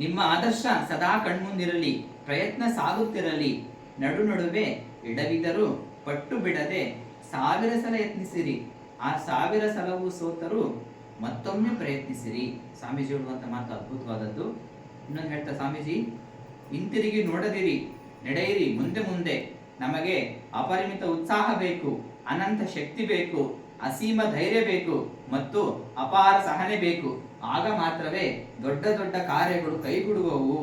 ನಿಮ್ಮ ಆದರ್ಶ ಸದಾ ಕಣ್ಮುಂದಿರಲಿ, ಪ್ರಯತ್ನ ಸಾಗುತ್ತಿರಲಿ. ನಡು ನಡುವೆ ಇಡವಿದರೂ ಪಟ್ಟು ಬಿಡದೆ ಸಾವಿರ ಸಲ ಯತ್ನಿಸಿರಿ. ಆ ಸಾವಿರ ಸಲವೂ ಸೋತರೂ ಮತ್ತೊಮ್ಮೆ ಪ್ರಯತ್ನಿಸಿರಿ. ಸ್ವಾಮೀಜಿ ಹೇಳುವಂತ ಮಾತು ಅದ್ಭುತವಾದದ್ದು. ಇನ್ನೊಂದು ಹೇಳ್ತಾ ಸ್ವಾಮೀಜಿ, ಹಿಂತಿರುಗಿ ನೋಡದಿರಿ, ನಡೆಯಿರಿ ಮುಂದೆ ಮುಂದೆ. ನಮಗೆ ಅಪರಿಮಿತ ಉತ್ಸಾಹ ಬೇಕು, ಅನಂತ ಶಕ್ತಿ ಬೇಕು. ಅಸೀಮ ಧೈರ್ಯ ಬೇಕು ಮತ್ತು ಅಪಾರ ಸಹನೆ ಬೇಕು. ಆಗ ಮಾತ್ರವೇ ದೊಡ್ಡ ದೊಡ್ಡ ಕಾರ್ಯಗಳು ಕೈಗೂಡುವವು.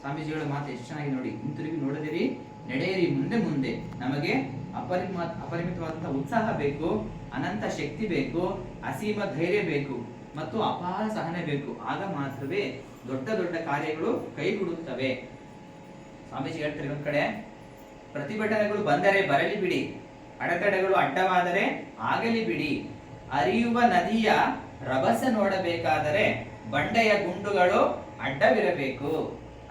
ಸ್ವಾಮೀಜಿಗಳ ಮಾತು ಎಷ್ಟು ಚೆನ್ನಾಗಿ ನೋಡಿ. ಹಿಂತಿರುಗಿ ನೋಡದಿರಿ, ನಡೆಯಿರಿ ಮುಂದೆ ಮುಂದೆ. ನಮಗೆ ಅಪರಿಮ ಅಪರಿಮಿತವಾದಂತಹ ಉತ್ಸಾಹ ಬೇಕು, ಅನಂತ ಶಕ್ತಿ ಬೇಕು, ಅಸೀಮ ಧೈರ್ಯ ಬೇಕು ಮತ್ತು ಅಪಾರ ಸಹನೆ ಬೇಕು. ಆಗ ಮಾತ್ರವೇ ದೊಡ್ಡ ದೊಡ್ಡ ಕಾರ್ಯಗಳು ಕೈಗೂಡುತ್ತವೆ. ಸ್ವಾಮೀಜಿ ಹೇಳ್ತಾರೆ ಒಂದ್ ಕಡೆ, ಪ್ರತಿಭಟನೆಗಳು ಬಂದರೆ ಬರಲಿ ಬಿಡಿ. ಅಡೆತಡೆಗಳು ಅಡ್ಡವಾದರೆ ಆಗಲಿ ಬಿಡಿ. ಅರಿಯುವ ನದಿಯ ರಭಸ ನೋಡಬೇಕಾದರೆ ಬಂಡೆಯ ಗುಂಡುಗಳು ಅಡ್ಡವಿರಬೇಕು.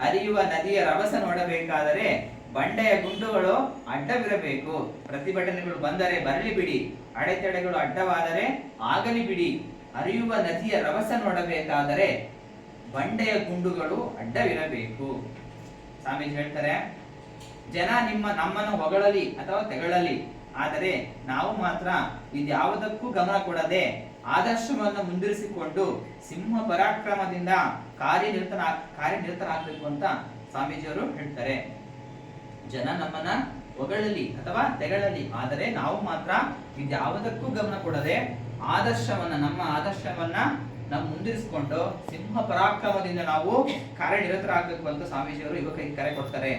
ಅರಿಯುವ ನದಿಯ ರಭಸ ನೋಡಬೇಕಾದರೆ ಬಂಡೆಯ ಗುಂಡುಗಳು ಅಡ್ಡವಿರಬೇಕು. ಪ್ರತಿಭಟನೆಗಳು ಬಂದರೆ ಬರಲಿ ಬಿಡಿ. ಅಡೆತಡೆಗಳು ಅಡ್ಡವಾದರೆ ಆಗಲಿ ಬಿಡಿ. ಅರಿಯುವ ನದಿಯ ರಭಸ ನೋಡಬೇಕಾದರೆ ಬಂಡೆಯ ಗುಂಡುಗಳು ಅಡ್ಡವಿರಬೇಕು. ಸ್ವಾಮೀಜಿ ಹೇಳ್ತಾರೆ, ಜನ ನಿಮ್ಮ ನಮ್ಮನ್ನು ಹೊಗಳಲಿ ಅಥವಾ ತೆಗಳಲಿ. ಆದರೆ ನಾವು ಮಾತ್ರ ಇದ್ಯಾವುದಕ್ಕೂ ಗಮನ ಕೊಡದೆ ಆದರ್ಶವನ್ನು ಮುಂದಿರಿಸಿಕೊಂಡು ಸಿಂಹ ಪರಾಕ್ರಮದಿಂದ ಕಾರ್ಯನಿರತನ, ಕಾರ್ಯನಿರತರಾಗಬೇಕು ಅಂತ ಸ್ವಾಮೀಜಿಯವರು ಹೇಳ್ತಾರೆ. ಜನ ನಮ್ಮನ್ನ ಹೊಗಳಲಿ ಅಥವಾ ತೆಗಳಲಿ, ಆದರೆ ನಾವು ಮಾತ್ರ ಇದ್ಯಾವುದಕ್ಕೂ ಗಮನ ಕೊಡದೆ ಆದರ್ಶವನ್ನ, ನಮ್ಮ ಆದರ್ಶವನ್ನ ನಾವು ಮುಂದಿರಿಸಿಕೊಂಡು ಸಿಂಹ ಪರಾಕ್ರಮದಿಂದ ನಾವು ಕಾರ್ಯನಿರತರಾಗಬೇಕು ಅಂತ ಸ್ವಾಮೀಜಿಯವರು ಯುವಕರಿಗೆ ಕರೆ ಕೊಡ್ತಾರೆ.